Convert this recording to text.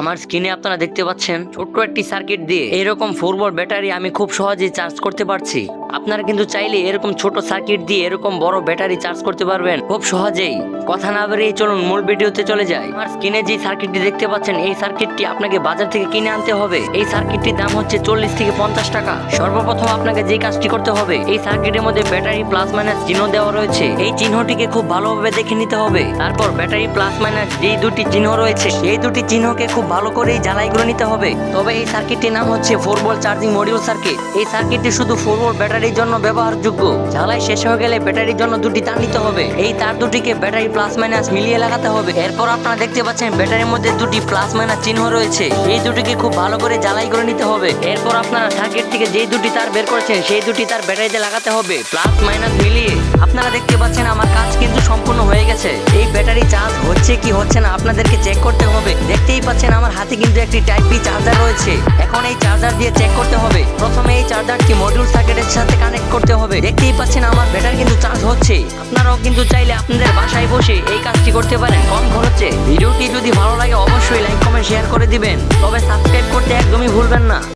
আমার স্ক্রিনে আপনারা দেখতে পাচ্ছেন ছোট্ট একটি সার্কিট দিয়ে এরকম ফোর ভোল্ট ব্যাটারি আমি খুব সহজেই চার্জ করতে পারছি। আপনারা কিন্তু চাইলে এরকম ছোট সার্কিট দিয়ে এরকম বড় ব্যাটারি চার্জ করতে পারবেন। খুব সহজেই। কথা না বেরিয়ে চলুন মূল ভিডিওতে চলে যাই। আমার স্ক্রিনে যে সার্কিটটি দেখতে পাচ্ছেন, এই সার্কিটটি আপনাকে বাজার থেকে কিনে আনতে হবে। এই সার্কিটটির দাম হচ্ছে চল্লিশ থেকে পঞ্চাশ টাকা। সর্বপ্রথম আপনাকে যে কাজটি করতে হবে, এই সার্কিটের মধ্যে ব্যাটারি প্লাস মাইনাস চিহ্ন দেওয়া রয়েছে। এই চিহ্নটিকে খুব ভালোভাবে দেখে নিতে হবে। তারপর ব্যাটারি প্লাস মাইনাস যেই দুটি চিহ্ন রয়েছে এই দুটি চিহ্নকে খুব ভালো করেই জ্বালাই করে নিতে হবে। তবে এই সার্কিটটির নাম হচ্ছে four volt charging module circuit এই সার্কিটটি শুধু ফোর ভোল্ট ব্যাটারির জন্য ব্যবহারযোগ্য। জ্বালাই শেষ হয়ে গেলে ব্যাটারির জন্য দুটি তার নিতে হবে। এই তার দুটিকে ব্যাটারি প্লাস মাইনাস মিলিয়ে লাগাতে হবে। এরপর আপনারা দেখতে পাচ্ছেন ব্যাটারির মধ্যে দুটি প্লাস মাইনাস চিহ্ন রয়েছে। এই দুটিকে খুব ভালো করে জ্বালাই করে নিতে হবে। এরপর আপনারা সার্কিট থেকে যেই দুটি তার বের করেছেন, সেই দুটি তার ব্যাটারিতে লাগাতে হবে। প্লাস মাইনাস মিলিয়ে। আপনারা দেখতে পাচ্ছেন আমার কাজ কিন্তু সম্পূর্ণ হয়ে গেছে। এই ব্যাটারি চার্জ হচ্ছে কি হচ্ছে না আপনাদেরকে চেক করতে হবে। দেখতেই পাচ্ছেন আমার হাতে কিন্তু একটি টাইপ বি চার্জার রয়েছে। এখন এই চার্জার দিয়ে চেক করতে হবে। প্রথমে এই চার্জারটি মডিউল সার্কিটের সাথে কানেক্ট করতে হবে। দেখতেই পাচ্ছেন আমার ব্যাটারি কিন্তু চার্জ হচ্ছে। আপনারাও কিন্তু চাইলে আপনাদের বাসায় বসে এই কাজটি করতে পারেন, কম খরচে। ভিডিওটি যদি ভালো লাগে অবশ্যই লাইক কমেন্ট শেয়ার করে দিবেন। তবে সাবস্ক্রাইব করতে একদমই ভুলবেন না।